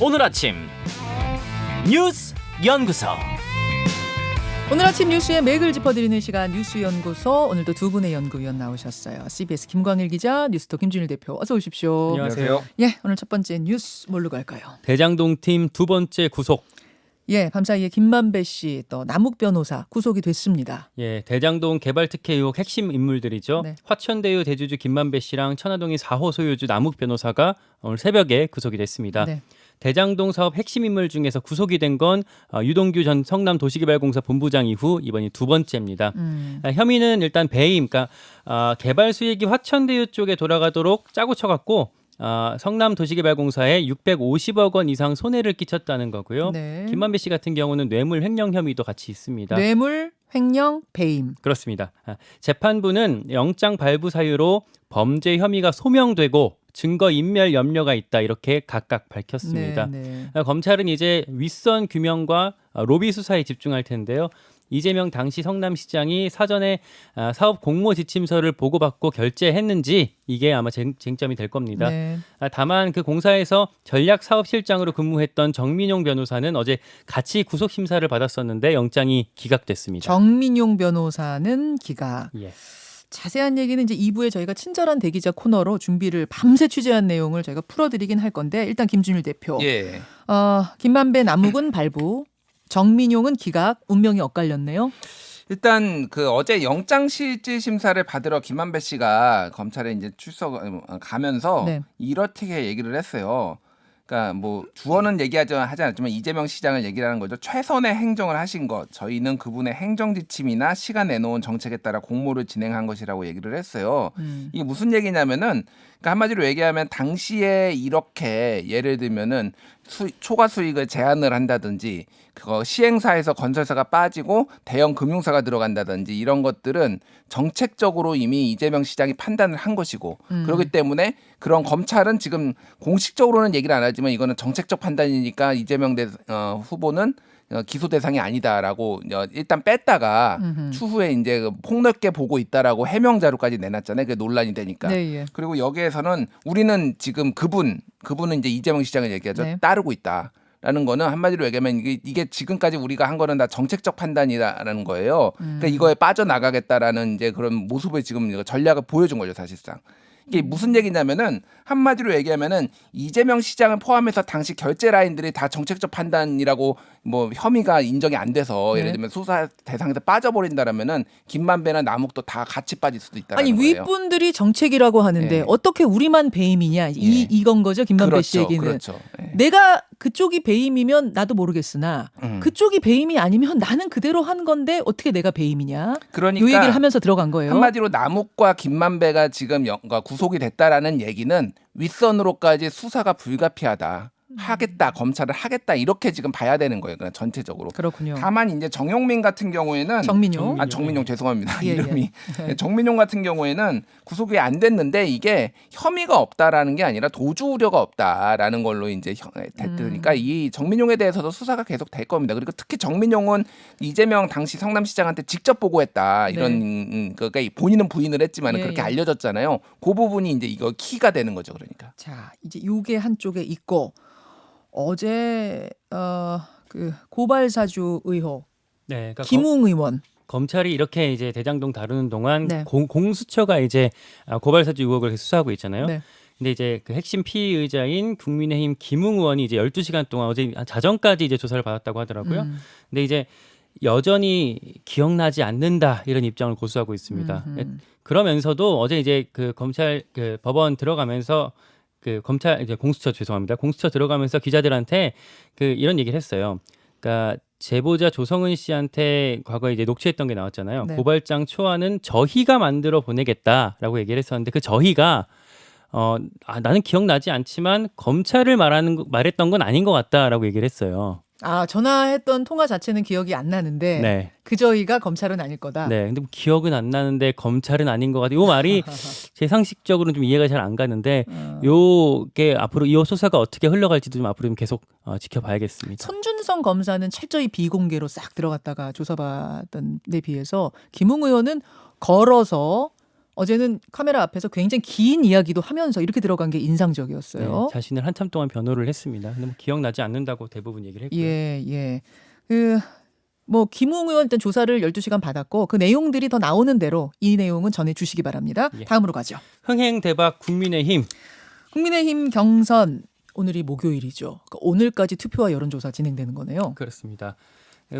오늘 아침 뉴스 연구소 오늘 아침 뉴스의 맥을 짚어드리는 시간 뉴스 연구소 오늘도 두 분의 연구위원 나오셨어요. CBS 김광일 기자, 뉴스톱 김준일 대표 어서 오십시오. 안녕하세요. 예, 오늘 첫 번째 뉴스 뭘로 갈까요? 대장동 팀 두 번째 구속. 예, 밤사이에 김만배 씨 또 남욱 변호사 구속이 됐습니다. 예, 대장동 개발 특혜 의혹 핵심 인물들이죠. 네. 화천대유 대주주 김만배 씨랑 천화동의 4호 소유주 남욱 변호사가 오늘 새벽에 구속이 됐습니다. 네. 대장동 사업 핵심 인물 중에서 구속이 된건 어, 유동규 전 성남도시개발공사 본부장 이후 이번이 두 번째입니다. 음, 아, 혐의는 일단 배임, 그러니까 아, 개발 수익이 화천대유 쪽에 돌아가도록 짜고 쳐갖고 아, 성남 도시개발공사에 650억 원 이상 손해를 끼쳤다는 거고요. 네. 김만배 씨 같은 경우는 뇌물 횡령 혐의도 같이 있습니다. 뇌물, 횡령, 배임. 그렇습니다. 아, 재판부는 영장 발부 사유로 범죄 혐의가 소명되고 증거 인멸 염려가 있다 이렇게 각각 밝혔습니다. 네, 네. 아, 검찰은 이제 윗선 규명과 아, 로비 수사에 집중할 텐데요. 이재명 당시 성남시장이 사전에 아, 사업 공모 지침서를 보고받고 결재했는지 이게 아마 쟁, 쟁점이 될 겁니다. 네. 아, 다만 그 공사에서 전략 사업실장으로 근무했던 정민용 변호사는 어제 같이 구속 심사를 받았었는데 영장이 기각됐습니다. 정민용 변호사는 기각. 예. 자세한 얘기는 이제 2부에 저희가 친절한 대기자 코너로 준비를 밤새 취재한 내용을 저희가 풀어드리긴 할 건데 일단 김준일 대표. 예. 어, 김만배 남욱은 발부, 정민용은 기각, 운명이 엇갈렸네요. 일단 그 어제 영장 실질 심사를 받으러 김만배 씨가 검찰에 이제 출석 어, 가면서 네. 이렇게 얘기를 했어요. 그러니까 뭐 주어는 얘기하지 하지 않았지만 이재명 시장을 얘기를 하는 거죠. 최선의 행정을 하신 것. 저희는 그분의 행정 지침이나 시간 내놓은 정책에 따라 공모를 진행한 것이라고 얘기를 했어요. 음. 이게 무슨 얘기냐면은 그러니까 한마디로 얘기하면 당시에 이렇게 예를 들면은 수, 초과 수익을 제한을 한다든지 그거 시행사에서 건설사가 빠지고 대형 금융사가 들어간다든지 이런 것들은 정책적으로 이미 이재명 시장이 판단을 한 것이고 음. 그렇기 때문에 그런 검찰은 지금 공식적으로는 얘기를 안 하지만 이거는 정책적 판단이니까 이재명 대, 어, 후보는 어, 기소 대상이 아니다라고 어, 일단 뺐다가 음흠. 추후에 이제 그 폭넓게 보고 있다라고 해명 자료까지 내놨잖아요. 그 논란이 되니까. 네, 예. 그리고 여기에서는 우리는 지금 그분 그분은 이제 이재명 시장을 얘기하죠. 네. 따르고 있다. 라는 거는 한마디로 얘기하면 이게, 이게 지금까지 우리가 한 거는 다 정책적 판단이라는 거예요. 음. 그러니까 이거에 빠져나가겠다라는 이제 그런 모습을 지금 전략을 보여준 거죠, 사실상. 이게 음. 무슨 얘기냐면은 한마디로 얘기하면은 이재명 시장을 포함해서 당시 결제 라인들이 다 정책적 판단이라고 뭐 혐의가 인정이 안 돼서 네. 예를 들면 수사 대상에서 빠져버린다라면은 김만배나 남욱도 다 같이 빠질 수도 있다는 아니 거예요. 윗분들이 정책이라고 하는데 예. 어떻게 우리만 배임이냐 이 예. 이건 거죠 김만배 그렇죠, 씨 얘기는 그렇죠. 예. 내가 그쪽이 배임이면 나도 모르겠으나 음. 그쪽이 배임이 아니면 나는 그대로 한 건데 어떻게 내가 배임이냐 그러니까 요 얘기를 하면서 들어간 거예요. 한마디로 남욱과 김만배가 지금 영- 구속이 됐다라는 얘기는 윗선으로까지 수사가 불가피하다. 음. 하겠다 검찰을 하겠다 이렇게 지금 봐야 되는 거예요. 그냥 전체적으로. 그렇군요. 다만 이제 정용민 같은 경우에는 정민용. 아 정민용 죄송합니다 예, 예. 이름이 정민용 같은 경우에는 구속이 안 됐는데 이게 혐의가 없다라는 게 아니라 도주 우려가 없다라는 걸로 이제 형- 됐으니까 음. 이 정민용에 대해서도 수사가 계속 될 겁니다. 그리고 특히 정민용은 이재명 당시 성남시장한테 직접 보고했다 이런 음, 그러니까 본인은 부인을 했지만 네. 예, 그렇게 예. 알려졌잖아요. 그 부분이 이제 이거 키가 되는 거죠, 그러니까. 자 이제 요게 한쪽에 있고 어제 어 그 고발 사주 의혹 네, 그러니까 김웅 의원 검찰이 이렇게 이제 대장동 다루는 동안 네. 공, 공수처가 이제 아, 고발사주 의혹을 수사하고 있잖아요. 네. 근데 이제 그 핵심 피의자인 국민의힘 김웅 의원이 이제 12시간 동안 어제 자정까지 이제 조사를 받았다고 하더라고요. 음. 근데 이제 여전히 기억나지 않는다 이런 입장을 고수하고 있습니다. 음흠. 그러면서도 어제 이제 그 검찰 그 법원 들어가면서 그 검찰 이제 공수처 죄송합니다. 공수처 들어가면서 기자들한테 그 이런 얘기를 했어요. 그러니까 제보자 조성은 씨한테 과거에 이제 녹취했던 게 나왔잖아요. 네. 고발장 초안은 저희가 만들어 보내겠다라고 얘기를 했었는데 그 저희가 어 아, 나는 기억나지 않지만 검찰을 말하는 거- 말했던 건 아닌 것 같다라고 얘기를 했어요. 아 전화했던 통화 자체는 기억이 안 나는데 네. 그 저희가 검찰은 아닐 거다. 네. 근데 뭐 기억은 안 나는데 검찰은 아닌 것 같아요. 이 말이 제 상식적으로는 좀 이해가 잘 안 가는데 어. 요게 앞으로 이 수사가 어떻게 흘러갈지도 좀 앞으로 좀 계속 어, 지켜봐야겠습니다. 손준성 검사는 철저히 비공개로 싹 들어갔다가 조사받던 데 비해서 김웅 의원은 걸어서 어제는 카메라 앞에서 굉장히 긴 이야기도 하면서 이렇게 들어간 게 인상적이었어요. 네, 자신을 한참 동안 변호를 했습니다. 근데 뭐 기억나지 않는다고 대부분 얘기를 했고요. 예, 예. 그, 뭐, 김웅 의원 일단 조사를 12시간 받았고, 그 내용들이 더 나오는 대로 이 내용은 전해 주시기 바랍니다. 예. 다음으로 가죠. 흥행 대박 국민의힘 국민의힘 경선, 오늘이 목요일이죠. 그러니까 오늘까지 투표와 여론조사 진행되는 거네요. 그렇습니다.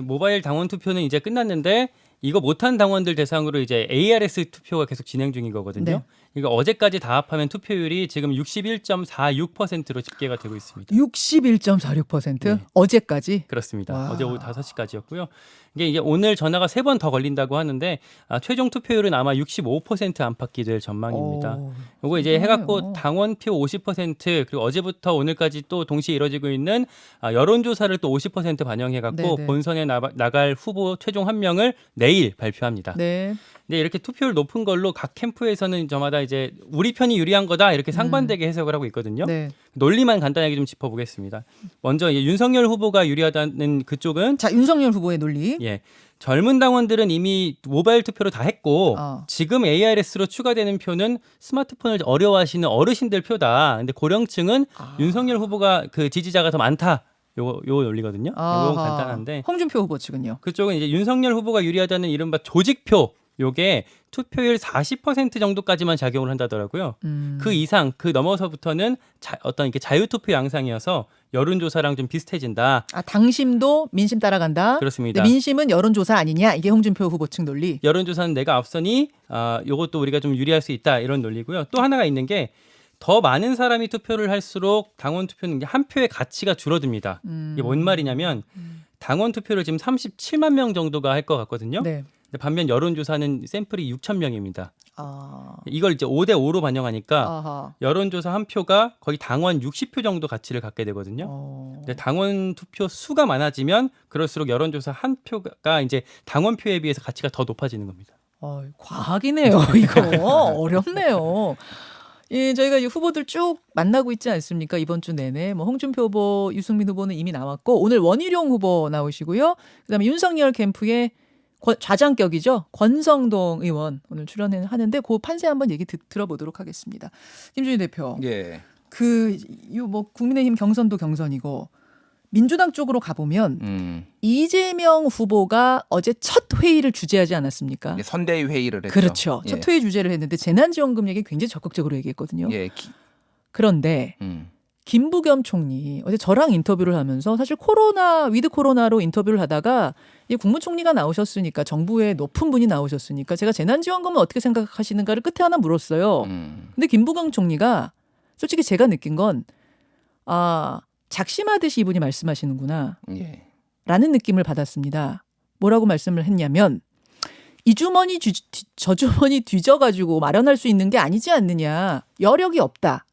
모바일 당원 투표는 이제 끝났는데 이거 못한 당원들 대상으로 이제 ARS 투표가 계속 진행 중인 거거든요. 네. 이거 어제까지 다 합하면 투표율이 지금 61.46%로 집계가 되고 있습니다. 61.46% 네. 어제까지. 그렇습니다. 와. 어제 오후 5시까지였고요. 이게 이제 오늘 전화가 세 번 더 걸린다고 하는데 아, 최종 투표율은 아마 65% 안팎이 될 전망입니다. 오, 요거 이제 해갖고. 당원표 50% 그리고 어제부터 오늘까지 또 동시에 이뤄지고 있는 아, 여론조사를 또 50% 반영해갖고 네네. 본선에 나, 나갈 후보 최종 한 명을 내일 발표합니다. 네. 근데 이렇게 투표율 높은 걸로 각 캠프에서는 저마다 이제 우리 편이 유리한 거다 이렇게 상반되게 해석을 하고 있거든요. 음. 네. 논리만 간단하게 좀 짚어보겠습니다. 먼저 이제 윤석열 후보가 유리하다는 그쪽은 자, 윤석열 후보의 논리. 예. 젊은 당원들은 이미 모바일 투표로 다 했고 어. 지금 ARS로 추가되는 표는 스마트폰을 어려워하시는 어르신들 표다. 근데 고령층은 아. 윤석열 후보가 그 지지자가 더 많다. 요거 요 논리거든요. 요거 아하. 간단한데 홍준표 후보 측은요. 그쪽은 이제 윤석열 후보가 유리하다는 이른바 조직표 요게 투표율 40% 정도까지만 작용을 한다더라고요. 음. 그 이상 그 넘어서부터는 자, 어떤 이렇게 자유 투표 양상이어서 여론 조사랑 좀 비슷해진다. 아, 당심도 민심 따라간다. 그렇습니다. 근데 민심은 여론조사 아니냐? 이게 홍준표 후보 측 논리. 여론 조사는 내가 앞서니 아 요것도 우리가 좀 유리할 수 있다 이런 논리고요. 또 하나가 있는 게 더 많은 사람이 투표를 할수록 당원 투표는 한 표의 가치가 줄어듭니다. 음. 이게 뭔 말이냐면 당원 투표를 지금 37만 명 정도가 할 것 같거든요. 네. 근데 반면 여론조사는 샘플이 6천 명입니다. 아. 이걸 이제 5대 5로 반영하니까 아하. 여론조사 한 표가 거의 당원 60표 정도 가치를 갖게 되거든요. 어. 근데 당원 투표 수가 많아지면 그럴수록 여론조사 한 표가 이제 당원 표에 비해서 가치가 더 높아지는 겁니다. 어, 과학이네요, 이거. 어렵네요. 예, 저희가 이 후보들 쭉 만나고 있지 않습니까? 이번 주 내내. 뭐 홍준표 후보, 유승민 후보는 이미 나왔고 오늘 원희룡 후보 나오시고요. 그다음에 윤석열 캠프의 권- 좌장격이죠. 권성동 의원 오늘 출연하는데 그 판세 한번 얘기 듣, 들어보도록 하겠습니다. 김준희 대표. 예. 그이뭐 국민의힘 경선도 경선이고 민주당 쪽으로 가보면 음. 이재명 후보가 어제 첫 회의를 주재하지 않았습니까? 이제 선대위 회의를 했죠. 그렇죠. 예. 첫 회의 주제를 했는데 재난지원금 얘기 굉장히 적극적으로 얘기했거든요. 예. 기, 그런데 음. 김부겸 총리 어제 저랑 인터뷰를 하면서 사실 코로나 위드 코로나로 인터뷰를 하다가 이 국무총리가 나오셨으니까 정부의 높은 분이 나오셨으니까 제가 재난지원금은 어떻게 생각하시는가를 끝에 하나 물었어요. 음. 근데 김부겸 총리가 솔직히 제가 느낀 건 아, 작심하듯이 이분이 말씀하시는구나. 예. 라는 느낌을 받았습니다. 뭐라고 말씀을 했냐면 이 주머니 뒤, 뒤- 저 주머니 뒤져가지고 마련할 수 있는 게 아니지 않느냐. 여력이 없다.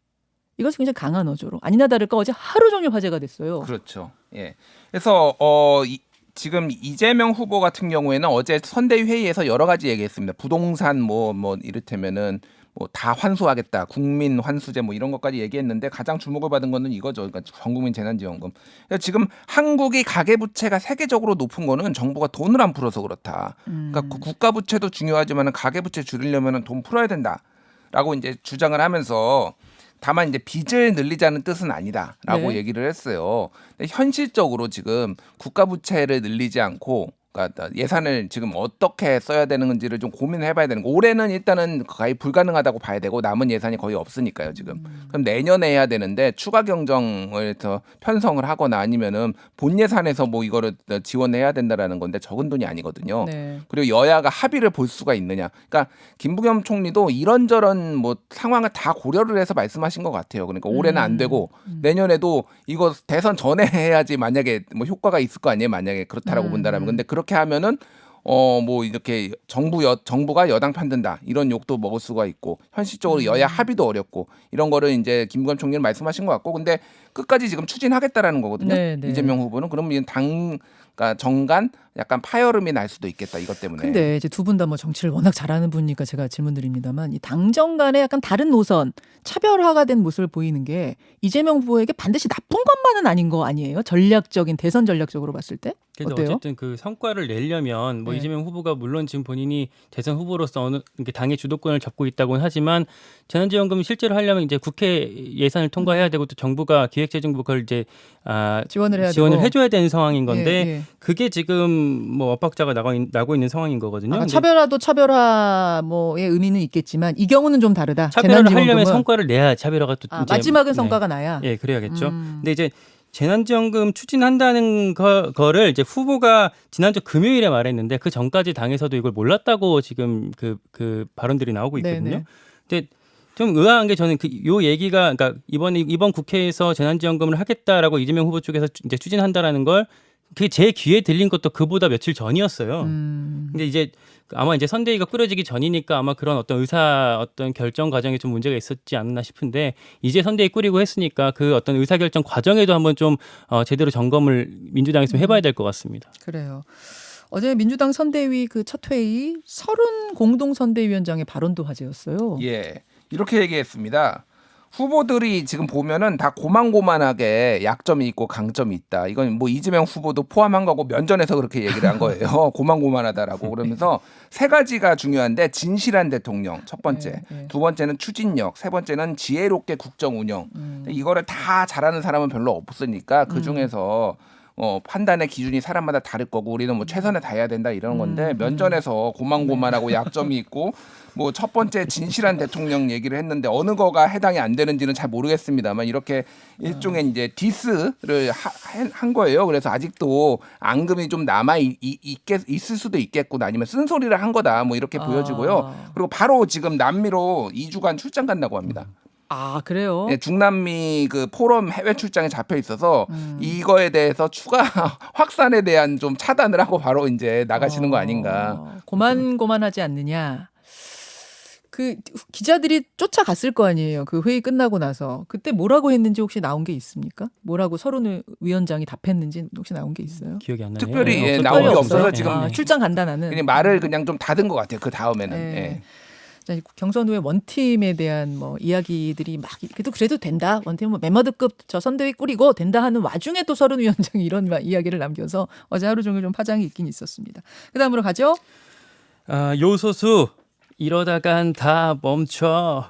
이것은 굉장히 강한 어조로 아니나 다를까 어제 하루 종일 화제가 됐어요. 그렇죠. 예. 그래서 어 이, 지금 이재명 후보 같은 경우에는 어제 선대위 회의에서 여러 가지 얘기했습니다. 부동산 뭐뭐 이를테면은 뭐 다 환수하겠다, 국민 환수제 뭐 이런 것까지 얘기했는데 가장 주목을 받은 거는 이거죠. 그러니까 전국민 재난지원금. 그러니까 지금 한국이 가계 부채가 세계적으로 높은 거는 정부가 돈을 안 풀어서 그렇다. 그러니까 그 국가 부채도 중요하지만 가계 부채 줄이려면 돈 풀어야 된다라고 이제 주장을 하면서 다만 이제 빚을 늘리자는 뜻은 아니다라고 네. 얘기를 했어요. 근데 현실적으로 지금 국가 부채를 늘리지 않고 그러니까 예산을 지금 어떻게 써야 되는지를 좀 고민을 해봐야 되는 거. 올해는 일단은 거의 불가능하다고 봐야 되고 남은 예산이 거의 없으니까요 지금. 그럼 내년에 해야 되는데 추가 경정을 더 편성을 하거나 아니면은 본 예산에서 뭐 이거를 지원해야 된다라는 건데 적은 돈이 아니거든요. 네. 그리고 여야가 합의를 볼 수가 있느냐. 그러니까 김부겸 총리도 이런저런 뭐 상황을 다 고려를 해서 말씀하신 것 같아요. 그러니까 올해는 안 되고 내년에도 이거 대선 전에 해야지 만약에 뭐 효과가 있을 거 아니에요. 만약에 그렇다라고 음. 본다라면. 근데 그렇게 하면은 어 뭐 이렇게 정부 여, 정부가 여당 편든다 이런 욕도 먹을 수가 있고 현실적으로 음. 여야 합의도 어렵고 이런 거를 이제 김부겸 총리는 말씀하신 것 같고 근데 끝까지 지금 추진하겠다라는 거거든요. 네, 네. 이재명 후보는 그러면 이당 그러니까 정간 약간 파열음이 날 수도 있겠다 이것 때문에. 근데 이제 두 분 다 뭐 정치를 워낙 잘하는 분이니까 제가 질문드립니다만 이 당정 간의 약간 다른 노선 차별화가 된 모습을 보이는 게 이재명 후보에게 반드시 나쁜 것만은 아닌 거 아니에요? 전략적인 대선 전략적으로 봤을 때 그래서 어때요? 어쨌든 그 성과를 내려면 뭐 네. 이재명 후보가 물론 지금 본인이 대선 후보로서 어느 이렇게 당의 주도권을 잡고 있다고는 하지만 재난지원금 실제로 하려면 이제 국회 예산을 통과해야 되고 또 정부가 기획 재정부 그걸 이제 아 지원을 해야 지원을 되고. 해줘야 되는 상황인 건데 예, 예. 그게 지금 뭐 엇박자가 나고, 있- 나고 있는 상황인 거거든요. 근데 차별화도 차별화 뭐의 의미는 있겠지만 이 경우는 좀 다르다. 차별화를. 하려면 성과를 내야 차별화가 또 아, 마지막은 네. 성과가 나야. 예, 그래야겠죠. 음. 근데 이제 재난지원금 추진한다는 거, 거를 이제 후보가 지난주 금요일에 말했는데 그 전까지 당에서도 이걸 몰랐다고 지금 그, 그 발언들이 나오고 있거든요. 네네. 근데 좀 의아한 게 저는 그 요 얘기가 그러니까 이번 이번 국회에서 재난지원금을 하겠다라고 이재명 후보 쪽에서 추- 이제 추진한다라는 걸 그게 제 귀에 들린 것도 그보다 며칠 전이었어요. 음. 근데 이제 아마 이제 선대위가 꾸려지기 전이니까 아마 그런 어떤 의사 어떤 결정 과정에 좀 문제가 있었지 않나 싶은데 이제 선대위 꾸리고 했으니까 그 어떤 의사 결정 과정에도 한번 좀 어, 제대로 점검을 민주당에서 좀 해봐야 될 것 같습니다. 그래요. 어제 민주당 선대위 그 첫 회의 서른 공동 선대위원장의 발언도 화제였어요. 예. 이렇게 얘기했습니다. 후보들이 지금 보면은 다 고만고만하게 약점이 있고 강점이 있다. 이건 뭐 이재명 후보도 포함한 거고 면전에서 그렇게 얘기를 한 거예요. 고만고만하다라고 그러면서 세 가지가 중요한데 진실한 대통령 첫 번째, 네, 네. 두 번째는 추진력, 세 번째는 지혜롭게 국정 운영. 음. 이거를 다 잘하는 사람은 별로 없으니까 그 중에서 어, 판단의 기준이 사람마다 다를 거고 우리는 뭐 최선을 다해야 된다 이러는 건데 음, 면전에서 고만고만하고 약점이 있고 뭐 첫 번째 진실한 대통령 얘기를 했는데 어느 거가 해당이 안 되는지는 잘 모르겠습니다만 이렇게 일종의 이제 디스를 하, 한 거예요. 그래서 아직도 앙금이 좀 남아 있, 있겠, 있을 수도 있겠구나 아니면 쓴소리를 한 거다 뭐 이렇게 아. 보여지고요. 그리고 바로 지금 남미로 2주간 출장 간다고 합니다. 아 그래요? 네, 중남미 그 포럼 해외 출장에 잡혀 있어서 음. 이거에 대해서 추가 확산에 대한 좀 차단을 하고 바로 이제 나가시는 거 아닌가. 어, 고만고만하지 않느냐. 그 기자들이 쫓아갔을 거 아니에요. 그 회의 끝나고 나서 그때 뭐라고 했는지 혹시 나온 게 있습니까? 뭐라고 서른 위원장이 답했는지 혹시 나온 게 있어요? 기억이 안 나네요. 특별히, 네, 예, 없을 나온 게. 없어서 네. 지금 아, 출장 간다 나는. 그냥 말을 그냥 좀 닫은 것 같아요. 그 다음에는. 네. 예. 자, 경선 후에 원팀에 대한 뭐 이야기들이 막 그래도 그래도 된다. 원팀 뭐 멤버드급 저 선대위 꾸리고 된다 하는 와중에 또 서른 위원장이 이런 마- 이야기를 남겨서 어제 하루 종일 좀 파장이 있긴 있었습니다. 그다음으로 가죠. 아, 요소수 이러다간 다 멈춰.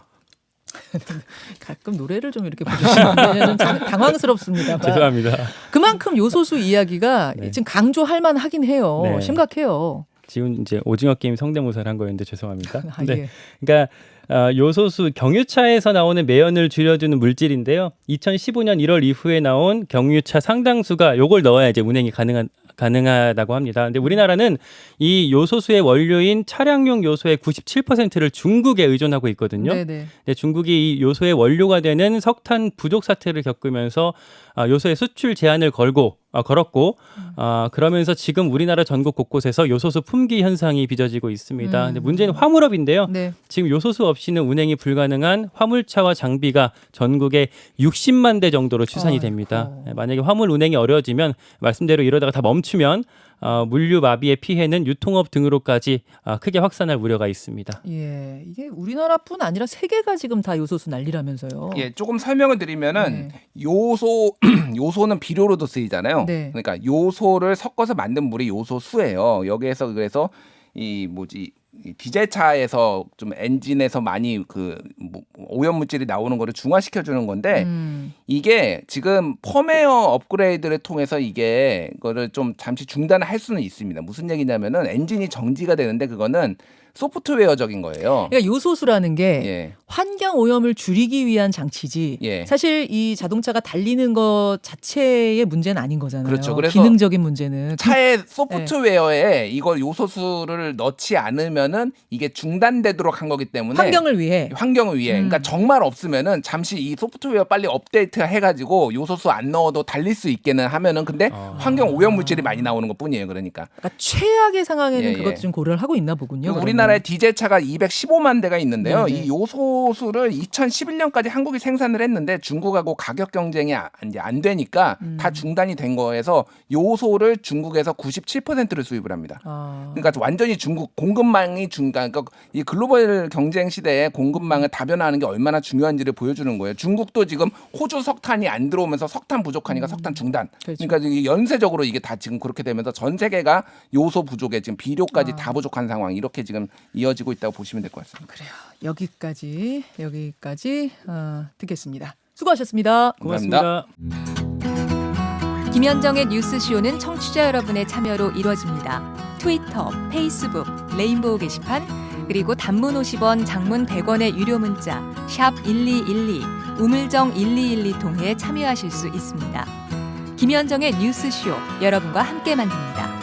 가끔 노래를 좀 이렇게 당- 당황스럽습니다. 죄송합니다. 그만큼 요소수 이야기가 네. 지금 강조할 만하긴 해요. 네. 심각해요. 지금 이제 오징어 게임 성대모사를 한 거였는데 죄송합니다. 아, 네. 예. 그러니까 어, 요소수 경유차에서 나오는 매연을 줄여주는 물질인데요. 2015년 1월 이후에 나온 경유차 상당수가 요걸 넣어야 이제 운행이 가능한 가능하다고 합니다. 근데 우리나라는 이 요소수의 원료인 차량용 요소의 97%를 중국에 의존하고 있거든요. 네네. 근데 중국이 이 요소의 원료가 되는 석탄 부족 사태를 겪으면서 아, 요소의 수출 제한을 걸고 아, 걸었고 아, 그러면서 지금 우리나라 전국 곳곳에서 요소수 품귀 현상이 빚어지고 있습니다. 음. 근데 문제는 화물업인데요. 네. 지금 요소수 없이는 운행이 불가능한 화물차와 장비가 전국에 60만 대 정도로 추산이 아이고. 됩니다. 네, 만약에 화물 운행이 어려워지면 말씀대로 이러다가 다 멈추면 어, 물류 마비의 피해는 유통업 등으로까지 아, 크게 확산할 우려가 있습니다. 예, 이게 우리나라뿐 아니라 세계가 지금 다 요소수 난리라면서요. 예, 조금 설명을 드리면은 네. 요소 요소는 비료로도 쓰이잖아요. 네. 그러니까 요소를 섞어서 만든 물이 요소수예요. 여기에서 그래서 이 뭐지 이 디젤차에서 좀 엔진에서 많이 그 뭐, 오염 물질이 나오는 거를 중화시켜 주는 건데 음, 이게 지금 펌웨어 업그레이드를 통해서 이게 거를 좀 잠시 중단을 할 수는 있습니다. 무슨 얘기냐면은 엔진이 정지가 되는데 그거는 소프트웨어적인 거예요. 그러니까 요소수라는 게 예. 환경 오염을 줄이기 위한 장치지. 예. 사실 이 자동차가 달리는 것 자체의 문제는 아닌 거잖아요. 그렇죠. 그래서 기능적인 문제는. 차의 소프트웨어에 이걸 요소수를 넣지 않으면은 이게 중단되도록 한 거기 때문에 환경을 위해. 환경을 위해 음. 그러니까 정말 없으면은 잠시 이 소프트웨어 빨리 업데이트 해가지고 요소수 안 넣어도 달릴 수 있게는 하면은 근데 아. 환경 오염 물질이 많이 나오는 것 뿐이에요 그러니까 그러니까 최악의 상황에는 예, 그것 예. 좀 고려를 하고 있나 보군요. 그러면. 우리나라에 디젤 차가 215만 대가 있는데요. 네네. 이 요소수를 2011년까지 한국이 생산을 했는데 중국하고 가격 경쟁이 아- 이제 안 되니까 음. 다 중단이 된 거에서 요소를 중국에서 97%를 수입을 합니다. 아. 그러니까 완전히 중국 공급망이 중간 그러니까 이 글로벌 경쟁 시대에 공급망을 다변화하는 게 얼마나 중요한지를 보여주는 거예요. 중국도 지금 호주 석탄이 안 들어오면서 석탄 부족하니까 석탄 중단. 그렇죠. 그러니까 연쇄적으로 이게 다 지금 그렇게 되면서 전 세계가 요소 부족에 지금 비료까지 아. 다 부족한 상황 이렇게 지금 이어지고 있다고 보시면 될 것 같습니다. 그래요. 여기까지 여기까지 어, 듣겠습니다. 수고하셨습니다. 고맙습니다. 김현정의 뉴스쇼는 청취자 여러분의 참여로 이루어집니다. 트위터, 페이스북, 레인보우 게시판, 그리고 단문 50원, 장문 100원의 유료 문자 샵 1212, 우물정 1212 통해 참여하실 수 있습니다. 김현정의 뉴스쇼 여러분과 함께 만듭니다.